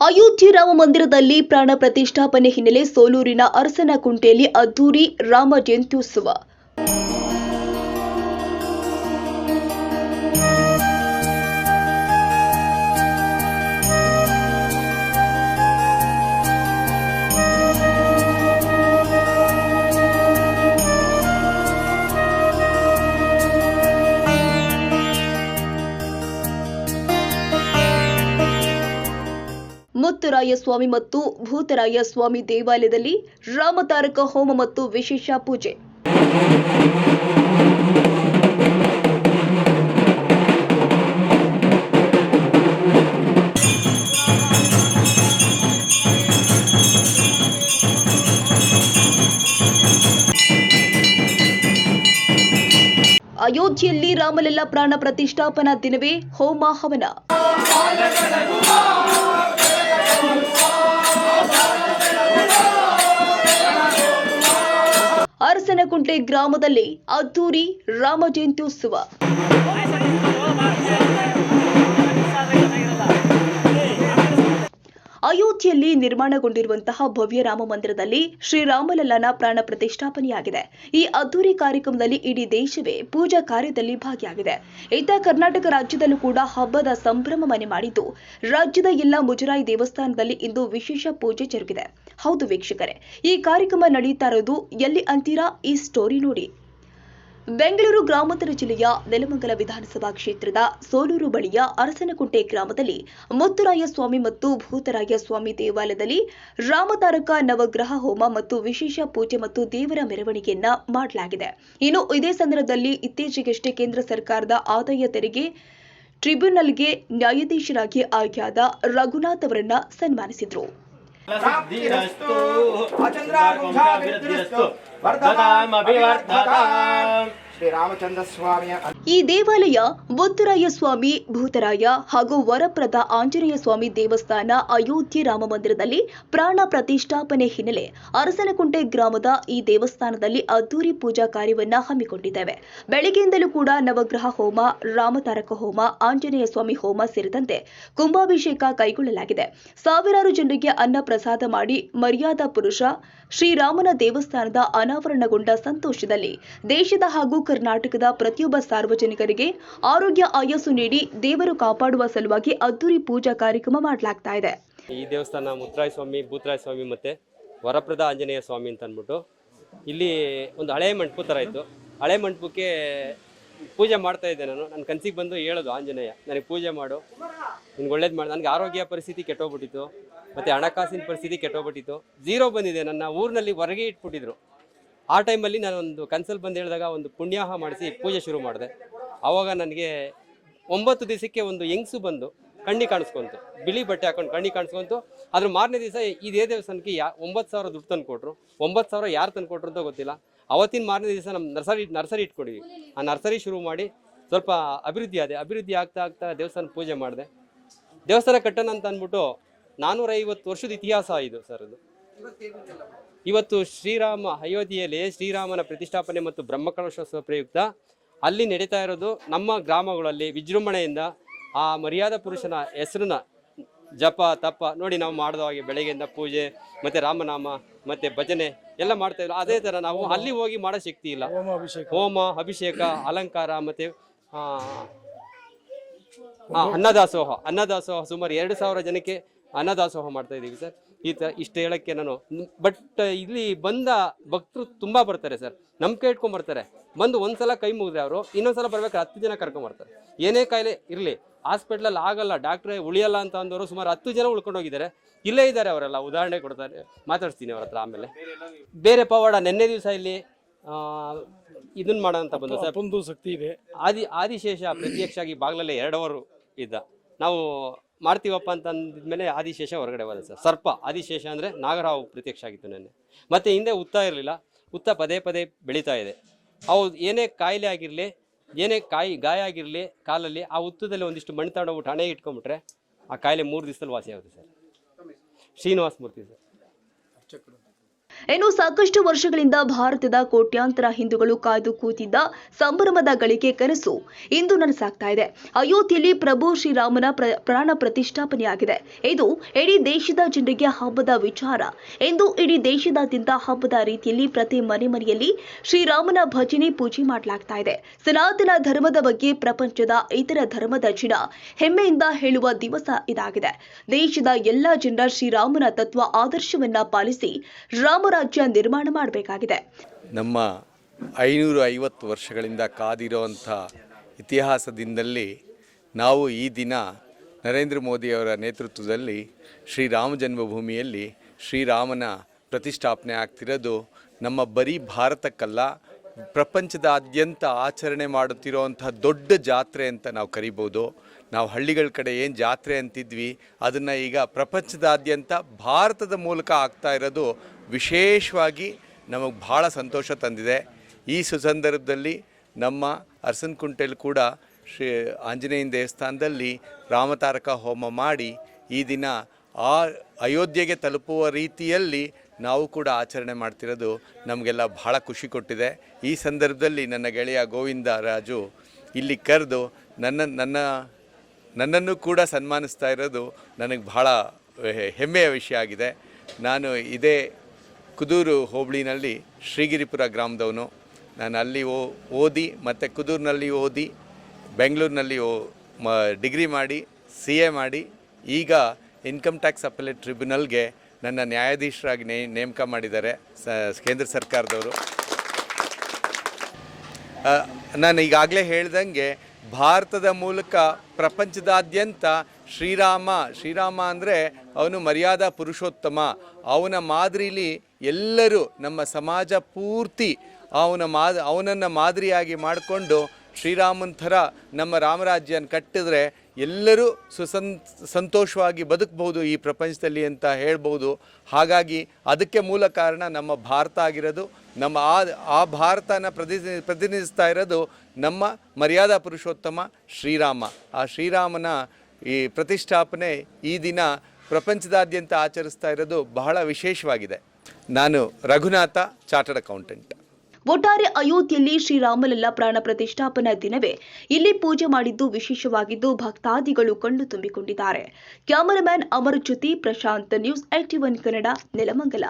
ಅಯೋಧ್ಯೆ ರಾಮ ಮಂದಿರದಲ್ಲಿ ಪ್ರಾಣ ಪ್ರತಿಷ್ಠಾಪನೆ ಹಿನ್ನೆಲೆ ಸೋಲೂರಿನ ಅರಸನಕುಂಟೆಯಲ್ಲಿ ಅದ್ದೂರಿ ರಾಮ ಜಯಂತ್ಯುತ್ಸವ. ಮುತ್ತುರಾಯ ಸ್ವಾಮಿ ಮತ್ತು ಭೂತರಾಯ ಸ್ವಾಮಿ ದೇವಾಲಯದಲ್ಲಿ ರಾಮತಾರಕ ಹೋಮ ಮತ್ತು ವಿಶೇಷ ಪೂಜೆ. ಅಯೋಧ್ಯೆಯಲ್ಲಿ ರಾಮಲಲ್ಲ ಪ್ರಾಣ ಪ್ರತಿಷ್ಠಾಪನಾ ದಿನವೇ ಹೋಮ ಹವನ. ಅರಸನಕುಂಟೆ ಗ್ರಾಮದಲ್ಲಿ ಅದ್ದೂರಿ ರಾಮ ಜಯಂತ್ಯುತ್ಸವ ನಿರ್ಮಾಣಗೊಂಡಿರುವಂತಹ ಭವ್ಯ ರಾಮ ಮಂದಿರದಲ್ಲಿ ಶ್ರೀರಾಮಲಲ್ಲನ ಪ್ರಾಣ ಪ್ರತಿಷ್ಠಾಪನೆಯಾಗಿದೆ. ಈ ಅದ್ದೂರಿ ಕಾರ್ಯಕ್ರಮದಲ್ಲಿ ಇಡೀ ದೇಶವೇ ಪೂಜಾ ಕಾರ್ಯದಲ್ಲಿ ಭಾಗಿಯಾಗಿದೆ. ಇತ್ತ ಕರ್ನಾಟಕ ರಾಜ್ಯದಲ್ಲೂ ಕೂಡ ಹಬ್ಬದ ಸಂಭ್ರಮ ಮನೆ ಮಾಡಿದ್ದು, ರಾಜ್ಯದ ಎಲ್ಲ ಮುಜರಾಯಿ ದೇವಸ್ಥಾನದಲ್ಲಿ ಇಂದು ವಿಶೇಷ ಪೂಜೆ ಜರುಗಿದೆ. ಹೌದು ವೀಕ್ಷಕರೇ, ಈ ಕಾರ್ಯಕ್ರಮ ನಡೆಯುತ್ತಾ ಇರೋದು ಎಲ್ಲಿ ಅಂತೀರಾ? ಈ ಸ್ಟೋರಿ ನೋಡಿ. ಬೆಂಗಳೂರು ಗ್ರಾಮಾಂತರ ಜಿಲ್ಲೆಯ ನೆಲಮಂಗಲ ವಿಧಾನಸಭಾ ಕ್ಷೇತ್ರದ ಸೋಲೂರು ಬಳಿಯ ಅರಸನಕುಂಟೆ ಗ್ರಾಮದಲ್ಲಿ ಮುತ್ತುರಾಯ ಸ್ವಾಮಿ ಮತ್ತು ಭೂತರಾಯ ಸ್ವಾಮಿ ದೇವಾಲಯದಲ್ಲಿ ರಾಮತಾರಕ ನವಗ್ರಹ ಹೋಮ ಮತ್ತು ವಿಶೇಷ ಪೂಜೆ ಮತ್ತು ದೇವರ ಮೆರವಣಿಗೆಯನ್ನ ಮಾಡಲಾಗಿದೆ. ಇನ್ನು ಇದೇ ಸಂದರ್ಭದಲ್ಲಿ ಇತ್ತೀಚೆಗಷ್ಟೇ ಕೇಂದ್ರ ಸರ್ಕಾರದ ಆದಾಯ ತೆರಿಗೆ ಟ್ರಿಬ್ಯುನಲ್ಗೆ ನ್ಯಾಯಾಧೀಶರಾಗಿ ಆಯ್ಕೆಯಾದ ರಘುನಾಥ್ ಅವರನ್ನ ಸನ್ಮಾನಿಸಿದ್ರು. सिद्धिरस्तु अचन्द्रागुंझा विद्धिरस्तु ಈ ದೇವಾಲಯ ಬುದ್ಧರಾಯ ಸ್ವಾಮಿ, ಭೂತರಾಯ ಹಾಗೂ ವರಪ್ರದ ಆಂಜನೇಯ ಸ್ವಾಮಿ ದೇವಸ್ಥಾನ ಅಯೋಧ್ಯೆ ರಾಮ ಮಂದಿರದಲ್ಲಿ ಪ್ರಾಣ ಪ್ರತಿಷ್ಠಾಪನೆ ಹಿನ್ನೆಲೆ ಅರಸನಕುಂಟೆ ಗ್ರಾಮದ ಈ ದೇವಸ್ಥಾನದಲ್ಲಿ ಅದ್ದೂರಿ ಪೂಜಾ ಕಾರ್ಯವನ್ನ ಹಮ್ಮಿಕೊಂಡಿದ್ದೇವೆ. ಬೆಳಗ್ಗೆಯಿಂದಲೂ ಕೂಡ ನವಗ್ರಹ ಹೋಮ, ರಾಮತಾರಕ ಹೋಮ, ಆಂಜನೇಯ ಸ್ವಾಮಿ ಹೋಮ ಸೇರಿದಂತೆ ಕುಂಭಾಭಿಷೇಕ ಕೈಗೊಳ್ಳಲಾಗಿದೆ. ಸಾವಿರಾರು ಜನರಿಗೆ ಅನ್ನ ಪ್ರಸಾದ ಮಾಡಿ ಮರ್ಯಾದಾ ಪುರುಷ ಶ್ರೀರಾಮನ ದೇವಸ್ಥಾನದ ಅನಾವರಣಗೊಂಡ ಸಂತೋಷದಲ್ಲಿ ದೇಶದ ಹಾಗೂ ಕರ್ನಾಟಕದ ಪ್ರತಿಯೊಬ್ಬ ಸಾರ್ವಜನಿಕರಿಗೆ ಆರೋಗ್ಯ ಆಯಸ್ಸು ನೀಡಿ ದೇವರು ಕಾಪಾಡುವ ಸಲುವಾಗಿ ಅದ್ದೂರಿ ಪೂಜಾ ಕಾರ್ಯಕ್ರಮ ಮಾಡಲಾಗ್ತಾ ಇದೆ. ಈ ದೇವಸ್ಥಾನ ಮುತ್ತರಾಯ ಸ್ವಾಮಿ, ಭೂತರಾಯ ಸ್ವಾಮಿ ಮತ್ತೆ ವರಪ್ರದ ಆಂಜನೇಯ ಸ್ವಾಮಿ ಅಂತ ಅಂದ್ಬಿಟ್ಟು ಇಲ್ಲಿ ಒಂದು ಹಳೆ ಮಂಟಪ ಥರ ಇತ್ತು. ಹಳೆ ಮಂಟಪಕ್ಕೆ ಪೂಜೆ ಮಾಡ್ತಾ ಇದ್ದೆ ನಾನು. ನನ್ನ ಕನಸಿಗೆ ಬಂದು ಹೇಳೋದು ಆಂಜನೇಯ, ನನಗೆ ಪೂಜೆ ಮಾಡು. ನಿನ್ಗೆ ಒಳ್ಳೇದು ಮಾಡಿ. ನನಗೆ ಆರೋಗ್ಯ ಪರಿಸ್ಥಿತಿ ಕೆಟ್ಟೋಗ್ಬಿಟ್ಟಿತ್ತು. ಮತ್ತು ಹಣಕಾಸಿನ ಪರಿಸ್ಥಿತಿ ಕೆಟ್ಟೋಗ್ಬಿಟ್ಟಿತ್ತು. ಝೀರೋ ಬಂದಿದೆ. ನನ್ನ ಊರಿನಲ್ಲಿ ಹೊರಗೆ ಇಟ್ಬಿಟ್ಟಿದ್ರು. ಆ ಟೈಮಲ್ಲಿ ನಾನು ಒಂದು ಕನ್ಸಲ್ ಬಂದು ಹೇಳಿದಾಗ ಒಂದು ಪುಣ್ಯಾಹ ಮಾಡಿಸಿ ಪೂಜೆ ಶುರು ಮಾಡಿದೆ. ಆವಾಗ ನನಗೆ ಒಂಬತ್ತು ದಿವಸಕ್ಕೆ ಒಂದು ಹೆಂಗ್ಸು ಬಂದು ಕಣ್ಣಿ ಕಾಣಿಸ್ಕೊಂತು. ಬಿಳಿ ಬಟ್ಟೆ ಹಾಕೊಂಡು ಕಣ್ಣಿ ಕಾಣಿಸ್ಕೊಂತು. ಅದ್ರ ಮಾರನೇ ದಿವಸ ಇದೇ ದೇವಸ್ಥಾನಕ್ಕೆ ಯಾ ಒಂಬತ್ತು ಸಾವಿರ ದುಡ್ಡು ತಂದು ಕೊಟ್ಟರು ಒಂಬತ್ತು ಸಾವಿರ ಯಾರು ತಂದು ಕೊಟ್ಟರು ಅಂತ ಗೊತ್ತಿಲ್ಲ. ಅವತ್ತಿನ ಮಾರನೇ ದಿವಸ ನಮ್ಮ ನರ್ಸರಿ ನರ್ಸರಿ ಇಟ್ಕೊಂಡಿದ್ವಿ. ಆ ನರ್ಸರಿ ಶುರು ಮಾಡಿ ಸ್ವಲ್ಪ ಅಭಿವೃದ್ಧಿ ಆದೆ. ಅಭಿವೃದ್ಧಿ ಆಗ್ತಾ ಆಗ್ತಾ ದೇವಸ್ಥಾನ ಪೂಜೆ ಮಾಡಿದೆ. ದೇವಸ್ಥಾನ ಕಟ್ಟೋಣ ಅಂತ ಅಂದ್ಬಿಟ್ಟು ನಾನ್ನೂರೈವತ್ತು ವರ್ಷದ ಇತಿಹಾಸ ಇದು ಸರ್ ಅದು. ಇವತ್ತು ಶ್ರೀರಾಮ ಅಯೋಧ್ಯೆಯಲ್ಲಿ ಶ್ರೀರಾಮನ ಪ್ರತಿಷ್ಠಾಪನೆ ಮತ್ತು ಬ್ರಹ್ಮಕಲಶೋತ್ಸವ ಪ್ರಯುಕ್ತ ಅಲ್ಲಿ ನಡೀತಾ ಇರೋದು ನಮ್ಮ ಗ್ರಾಮಗಳಲ್ಲಿ ವಿಜೃಂಭಣೆಯಿಂದ ಆ ಮರ್ಯಾದ ಪುರುಷನ ಹೆಸರನ್ನ ಜಪ ತಪ ನೋಡಿ ನಾವು ಮಾಡಿದ ಹಾಗೆ ಬೆಳಗ್ಗೆಯಿಂದ ಪೂಜೆ ಮತ್ತೆ ರಾಮನಾಮ ಮತ್ತೆ ಭಜನೆ ಎಲ್ಲ ಮಾಡ್ತಾ ಇದ್ರು. ಅದೇ ತರ ನಾವು ಅಲ್ಲಿ ಹೋಗಿ ಮಾಡೋ ಶಕ್ತಿ ಇಲ್ಲ. ಹೋಮ ಅಭಿಷೇಕ. ಅಲಂಕಾರ ಮತ್ತೆ ಅನ್ನದಾಸೋಹ. ಅನ್ನದಾಸೋಹ ಸುಮಾರು ಎರಡು ಸಾವಿರ ಜನಕ್ಕೆ ಅನ್ನದಾಸೋಹ ಮಾಡ್ತಾ ಇದ್ದೀವಿ ಸರ್. ಈ ತ ಇಷ್ಟು ಹೇಳಕ್ಕೆ ನಾನು ಬಟ್ ಇಲ್ಲಿ ಬಂದ ಭಕ್ತರು ತುಂಬ ಬರ್ತಾರೆ ಸರ್. ನಂಬಿಕೆ ಇಟ್ಕೊಂಡ್ ಬರ್ತಾರೆ. ಬಂದು ಒಂದ್ಸಲ ಕೈ ಮುಗಿದ್ರೆ ಅವರು ಇನ್ನೊಂದ್ಸಲ ಬರ್ಬೇಕಾದ್ರೆ ಹತ್ತು ಜನ ಕರ್ಕೊಂಡ್ ಬರ್ತಾರೆ. ಏನೇ ಕಾಯಿಲೆ ಇರಲಿ ಹಾಸ್ಪಿಟ್ಲಲ್ಲಿ ಆಗಲ್ಲ ಡಾಕ್ಟ್ರೇ ಉಳಿಯಲ್ಲ ಅಂತ ಅಂದವರು ಸುಮಾರು ಹತ್ತು ಜನ ಉಳ್ಕೊಂಡು ಹೋಗಿದ್ದಾರೆ. ಇಲ್ಲೇ ಇದ್ದಾರೆ ಅವರೆಲ್ಲ ಉದಾಹರಣೆ ಕೊಡ್ತಾರೆ ಮಾತಾಡ್ತೀನಿ ಅವ್ರ ಹತ್ರ ಆಮೇಲೆ. ಬೇರೆ ಪವಾಡ ನಿನ್ನೆ ದಿವಸ ಇಲ್ಲಿ ಇದನ್ನ ಮಾಡೋ ಅಂತ ಬಂದು ಸರ್. ಒಂದು ಶಕ್ತಿ ಇದೆ. ಆದಿ ಆದಿಶೇಷ ಪ್ರತ್ಯಕ್ಷ ಆಗಿ ಬಾಗ್ಲಲ್ಲೇ ಎರಡು ಅವರು ಇದ್ದ. ನಾವು ಮಾಡ್ತೀವಪ್ಪ ಅಂತ ಅಂದಿದ್ಮೇಲೆ ಆದಿಶೇಷ ಹೊರಗಡೆ ಬಂದ ಸರ್. ಸರ್ಪ, ಆದಿಶೇಷ ಅಂದರೆ ನಾಗರಾವು ಪ್ರತ್ಯಕ್ಷ ಆಗಿತ್ತು ನೆನ್ನೆ. ಮತ್ತು ಹಿಂದೆ ಉತ್ತ ಇರಲಿಲ್ಲ ಉತ್ತ ಪದೇ ಪದೇ ಬೆಳೀತಾ ಇದೆ. ಅವು ಏನೇ ಕಾಯಿಲೆ ಆಗಿರಲಿ, ಏನೇ ಕಾಯಿ, ಗಾಯ ಆಗಿರಲಿ ಕಾಲಲ್ಲಿ ಆ ಉತ್ತದಲ್ಲಿ ಒಂದಿಷ್ಟು ಮಣ್ಣು ತಗೊಂಡೋಗ್ಬಿಟ್ಟು ಹಣೆ ಇಟ್ಕೊಂಡ್ಬಿಟ್ರೆ ಆ ಕಾಯಿಲೆ ಮೂರು ದಿವಸದಲ್ಲಿ ವಾಸಿ ಆಗುತ್ತೆ ಸರ್. ಶ್ರೀನಿವಾಸ ಮೂರ್ತಿ ಸರ್. ಇನ್ನು ಸಾಕಷ್ಟು ವರ್ಷಗಳಿಂದ ಭಾರತದ ಕೋಟ್ಯಾಂತರ ಹಿಂದೂಗಳು ಕಾಯ್ದು ಕೂತಿದ್ದ ಸಂಭ್ರಮದ ಗಳಿಗೆ ಕನಸು ಇಂದು ನನಸಾಗ್ತಾ ಇದೆ. ಅಯೋಧ್ಯೆಯಲ್ಲಿ ಪ್ರಭು ಶ್ರೀರಾಮನ ಪ್ರ- ಪ್ರಾಣ ಪ್ರತಿಷ್ಠಾಪನೆಯಾಗಿದೆ. ಇದು ಇಡೀ ದೇಶದ ಜನರಿಗೆ ಹಬ್ಬದ ವಿಚಾರ. ಎಂದು ಇಡೀ ದೇಶದಾದ್ಯಂತ ಹಬ್ಬದ ರೀತಿಯಲ್ಲಿ ಪ್ರತಿ ಮನೆ ಮನೆಯಲ್ಲಿ ಶ್ರೀರಾಮನ ಭಜನೆ ಪೂಜೆ ಮಾಡಲಾಗ್ತಾ ಇದೆ. ಸನಾತನ ಧರ್ಮದ ಬಗ್ಗೆ ಪ್ರಪಂಚದ ಇತರ ಧರ್ಮದ ಜನ ಹೆಮ್ಮೆಯಿಂದ ಹೇಳುವ ದಿವಸ ಇದಾಗಿದೆ. ದೇಶದ ಎಲ್ಲಾ ಜನರ ಶ್ರೀರಾಮನ ತತ್ವ ಆದರ್ಶವನ್ನ ಪಾಲಿಸಿ ರಾಮರಾಜ್ಯ ನಿರ್ಮಾಣ ಮಾಡಬೇಕಾಗಿದೆ. ನಮ್ಮ ಐನೂರ ಐವತ್ತು ವರ್ಷಗಳಿಂದ ಕಾದಿರುವಂಥ ಇತಿಹಾಸದಿಂದಲ್ಲಿ ನಾವು ಈ ದಿನ ನರೇಂದ್ರ ಮೋದಿಯವರ ನೇತೃತ್ವದಲ್ಲಿ ಶ್ರೀರಾಮ ಜನ್ಮಭೂಮಿಯಲ್ಲಿ ಶ್ರೀರಾಮನ ಪ್ರತಿಷ್ಠಾಪನೆ ಆಗ್ತಿರೋದು ನಮ್ಮ ಬರೀ ಭಾರತಕ್ಕಲ್ಲ, ಪ್ರಪಂಚದಾದ್ಯಂತ ಆಚರಣೆ ಮಾಡುತ್ತಿರುವಂಥ ದೊಡ್ಡ ಜಾತ್ರೆ ಅಂತ ನಾವು ಕರಿಬೋದು. ನಾವು ಹಳ್ಳಿಗಳ ಕಡೆ ಏನು ಜಾತ್ರೆ ಅಂತಿದ್ವಿ, ಅದನ್ನು ಈಗ ಪ್ರಪಂಚದಾದ್ಯಂತ ಭಾರತದ ಮೂಲಕ ಆಗ್ತಾ ಇರೋದು ವಿಶೇಷವಾಗಿ ನಮಗೆ ಭಾಳ ಸಂತೋಷ ತಂದಿದೆ. ಈ ಸುಸಂದರ್ಭದಲ್ಲಿ ನಮ್ಮ ಅರಸನಕುಂಟೆಲ್ ಕೂಡ ಶ್ರೀ ಆಂಜನೇಯನ ದೇವಸ್ಥಾನದಲ್ಲಿ ರಾಮತಾರಕ ಹೋಮ ಮಾಡಿ ಈ ದಿನ ಆ ಅಯೋಧ್ಯೆಗೆ ತಲುಪುವ ರೀತಿಯಲ್ಲಿ ನಾವು ಕೂಡ ಆಚರಣೆ ಮಾಡ್ತಿರೋದು ನಮಗೆಲ್ಲ ಬಹಳ ಖುಷಿ ಕೊಟ್ಟಿದೆ. ಈ ಸಂದರ್ಭದಲ್ಲಿ ನನ್ನ ಗೆಳೆಯ ಗೋವಿಂದ ರಾಜು ಇಲ್ಲಿ ಕರೆದು ನನ್ನ ನನ್ನ, ನನ್ನನ್ನು ಕೂಡ ಸನ್ಮಾನಿಸ್ತಾ ಇರೋದು ನನಗೆ ಬಹಳ ಹೆಮ್ಮೆಯ ವಿಷಯ ಆಗಿದೆ. ನಾನು ಇದೇ ಕುದೂರು ಹೋಬಳಿನಲ್ಲಿ ಶ್ರೀಗಿರಿಪುರ ಗ್ರಾಮದವನು. ನಾನು ಅಲ್ಲಿ ಓದಿ ಮತ್ತು ಕುದೂರಿನಲ್ಲಿ ಓದಿ, ಬೆಂಗಳೂರಿನಲ್ಲಿ ಓ, ಮ, ಡಿಗ್ರಿ ಮಾಡಿ ಸಿ ಎ ಮಾಡಿ, ಈಗ ಇನ್ಕಮ್ ಟ್ಯಾಕ್ಸ್ ಅಪೆಲೇಟ್ ಟ್ರಿಬ್ಯುನಲ್ಗೆ ನನ್ನ ನ್ಯಾಯಾಧೀಶರಾಗಿ ನೇ, ನೇಮಕ ಮಾಡಿದ್ದಾರೆ ಸ, ಕೇಂದ್ರ ಸರ್ಕಾರದವರು. ನಾನು ಈಗಾಗಲೇ ಹೇಳ್ದಂಗೆ ಭಾರತದ ಮೂಲಕ ಪ್ರಪಂಚದಾದ್ಯಂತ ಶ್ರೀರಾಮ ಶ್ರೀರಾಮ ಅಂದರೆ ಅವನು ಮರ್ಯಾದಾ ಪುರುಷೋತ್ತಮ. ಅವನ ಮಾದರಿಲಿ ಎಲ್ಲರೂ ನಮ್ಮ ಸಮಾಜ ಪೂರ್ತಿ ಅವನ ಮಾದ ಅವನನ್ನು ಮಾದರಿಯಾಗಿ ಮಾಡಿಕೊಂಡು ಶ್ರೀರಾಮನ ಥರ ನಮ್ಮ ರಾಮರಾಜ್ಯನ ಕಟ್ಟಿದ್ರೆ ಎಲ್ಲರೂ ಸುಸಂ, ಸಂತೋಷವಾಗಿ ಬದುಕಬಹುದು ಈ ಪ್ರಪಂಚದಲ್ಲಿ ಅಂತ ಹೇಳ್ಬೋದು. ಹಾಗಾಗಿ ಅದಕ್ಕೆ ಮೂಲ ಕಾರಣ ನಮ್ಮ ಭಾರತ ಆಗಿರೋದು. ನಮ್ಮ ಆ ಆ ಭಾರತನ ಪ್ರತಿನಿ ಪ್ರತಿನಿಧಿಸ್ತಾ ಇರೋದು ನಮ್ಮ ಮರ್ಯಾದಾ ಪುರುಷೋತ್ತಮ ಶ್ರೀರಾಮ. ಆ ಶ್ರೀರಾಮನ ಈ ಪ್ರತಿಷ್ಠಾಪನೆ ಈ ದಿನ ಪ್ರಪಂಚದಾದ್ಯಂತ ಆಚರಿಸ್ತಾ ಇರೋದು ಬಹಳ ವಿಶೇಷವಾಗಿದೆ. ನಾನು ರಘುನಾಥ ಚಾರ್ಟರ್ಡ್ ಅಕೌಂಟೆಂಟ್ ಒಟ್ಟಾರೆ ಅಯೋಧ್ಯೆಯಲ್ಲಿ ಶ್ರೀರಾಮಲಲ್ಲ ಪ್ರಾಣ ಪ್ರತಿಷ್ಠಾಪನಾ ದಿನವೇ ಇಲ್ಲಿ ಪೂಜೆ ಮಾಡಿದ್ದು ವಿಶೇಷವಾಗಿದ್ದು ಭಕ್ತಾದಿಗಳು ಕಣ್ಣು ತುಂಬಿಕೊಂಡಿದ್ದಾರೆ. Cameraman Amar Jyothi, Prashanth news IT one Kannada, Nelamangala.